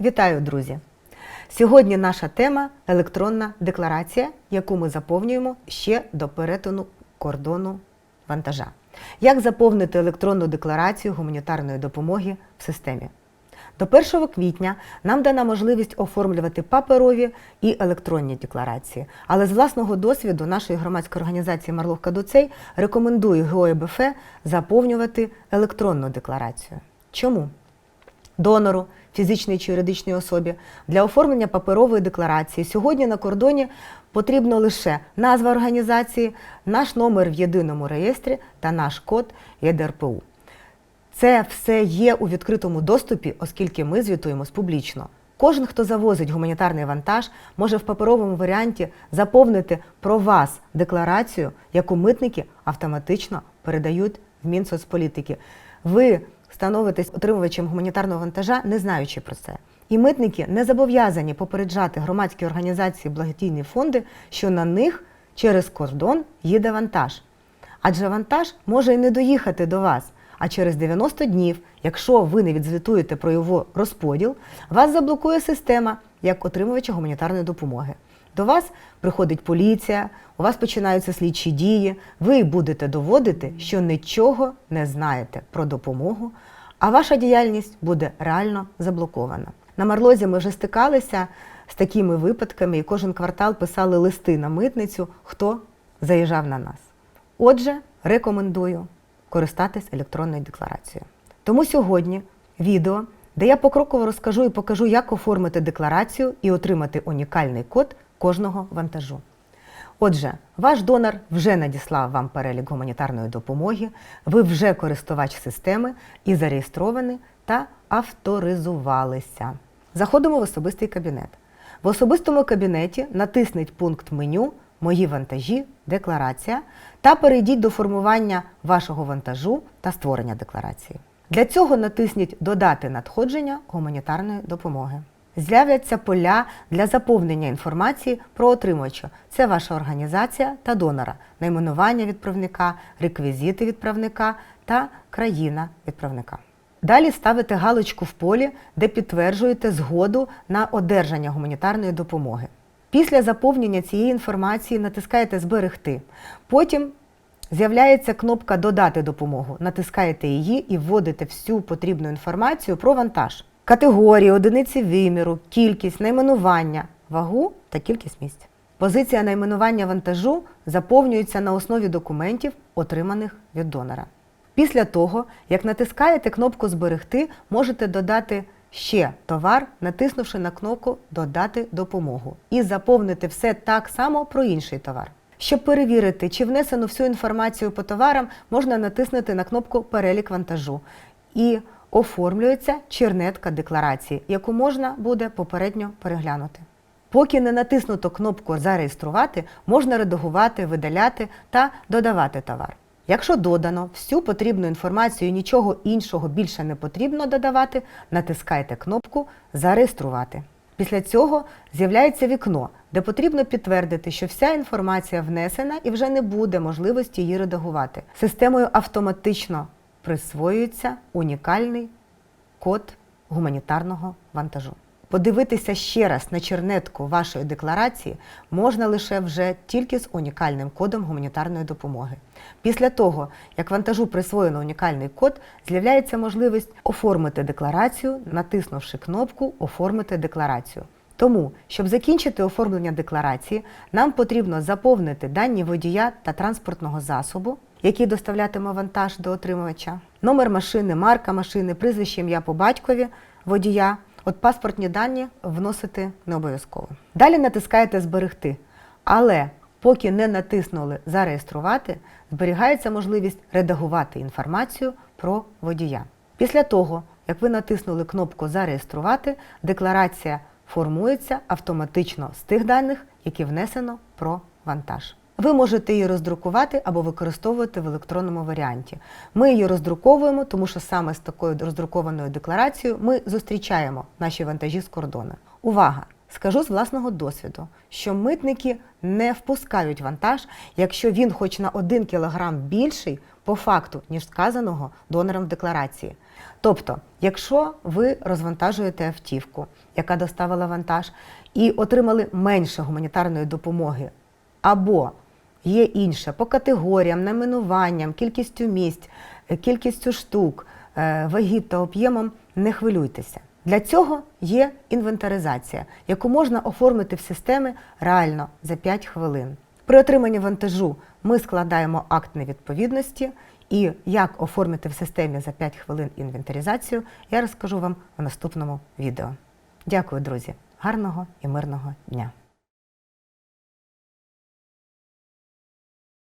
Вітаю, друзі! Сьогодні наша тема електронна декларація, яку ми заповнюємо ще до перетину кордону вантажа. Як заповнити електронну декларацію гуманітарної допомоги в системі? До 1 квітня нам дана можливість оформлювати паперові і електронні декларації. Але з власного досвіду нашої громадської організації Марлох Кадуцей рекомендує ГОЕБФ заповнювати електронну декларацію. Чому? Донору, фізичній чи юридичній особі, для оформлення паперової декларації сьогодні на кордоні потрібно лише назва організації, наш номер в єдиному реєстрі та наш код ЄДРПУ. Це все є у відкритому доступі, оскільки ми звітуємось публічно. Кожен, хто завозить гуманітарний вантаж, може в паперовому варіанті заповнити про вас декларацію, яку митники автоматично передають в Мінсоцполітики. Ви становитесь отримувачем гуманітарного вантажа, не знаючи про це. І митники не зобов'язані попереджати громадські організації, благодійні фонди, що на них через кордон їде вантаж. Адже вантаж може і не доїхати до вас. А через 90 днів, якщо ви не відзвітуєте про його розподіл, вас заблокує система як отримувача гуманітарної допомоги. До вас приходить поліція, у вас починаються слідчі дії, ви будете доводити, що нічого не знаєте про допомогу, а ваша діяльність буде реально заблокована. На Марлозі ми вже стикалися з такими випадками, і кожен квартал писали листи на митницю, хто заїжджав на нас. Отже, рекомендую користатись електронною декларацією. Тому сьогодні відео, де я покроково розкажу і покажу, як оформити декларацію і отримати унікальний код кожного вантажу. Отже, ваш донор вже надіслав вам перелік гуманітарної допомоги, ви вже користувач системи і зареєстровані та авторизувалися. Заходимо в особистий кабінет. В особистому кабінеті натисніть пункт меню Мої вантажі, декларація та перейдіть до формування вашого вантажу та створення декларації. Для цього натисніть Додати надходження гуманітарної допомоги. З'являться поля для заповнення інформації про отримувача. Це ваша організація та донора, найменування відправника, реквізити відправника та країна відправника. Далі ставите галочку в полі, де підтверджуєте згоду на одержання гуманітарної допомоги. Після заповнення цієї інформації натискаєте Зберегти. Потім з'являється кнопка Додати допомогу. Натискаєте її і вводите всю потрібну інформацію про вантаж. Категорії, одиниці виміру, кількість, найменування, вагу та кількість місць. Позиція найменування вантажу заповнюється на основі документів, отриманих від донора. Після того, як натискаєте кнопку Зберегти, можете додати ще товар, натиснувши на кнопку Додати допомогу і заповнити все так само про інший товар. Щоб перевірити, чи внесено всю інформацію по товарам, можна натиснути на кнопку Перелік вантажу і оформлюється чернетка декларації, яку можна буде попередньо переглянути. Поки не натиснуто кнопку Зареєструвати, можна редагувати, видаляти та додавати товар. Якщо додано всю потрібну інформацію і нічого іншого більше не потрібно додавати, натискайте кнопку Зареєструвати. Після цього з'являється вікно, де потрібно підтвердити, що вся інформація внесена і вже не буде можливості її редагувати. Системою автоматично присвоюється унікальний код гуманітарного вантажу. Подивитися ще раз на чернетку вашої декларації можна лише вже тільки з унікальним кодом гуманітарної допомоги. Після того, як вантажу присвоєно унікальний код, з'являється можливість оформити декларацію, натиснувши кнопку Оформити декларацію. Тому, щоб закінчити оформлення декларації, нам потрібно заповнити дані водія та транспортного засобу, який доставлятиме вантаж до отримувача, номер машини, марка машини, прізвище ім'я по батькові водія. От паспортні дані вносити не обов'язково. Далі натискаєте Зберегти. Але поки не натиснули Зареєструвати, зберігається можливість редагувати інформацію про водія. Після того, як ви натиснули кнопку Зареєструвати, декларація формується автоматично з тих даних, які внесено про вантаж. Ви можете її роздрукувати або використовувати в електронному варіанті. Ми її роздруковуємо, тому що саме з такою роздрукованою декларацією ми зустрічаємо наші вантажі з кордону. Увага! Скажу з власного досвіду, що митники не впускають вантаж, якщо він хоч на 1 кг більший по факту, ніж сказаного донором в декларації. Тобто, якщо ви розвантажуєте автівку, яка доставила вантаж, і отримали менше гуманітарної допомоги, або є інше по категоріям, найменуванням, кількістю місць, е, кількістю штук, е, вагіт та об'ємом, не хвилюйтеся. Для цього є інвентаризація, яку можна оформити в системи реально за 5 хвилин. При отриманні вантажу ми складаємо акт невідповідності, і як оформити в системі за 5 хвилин інвентаризацію, я розкажу вам в наступному відео. Дякую, друзі! Гарного і мирного дня!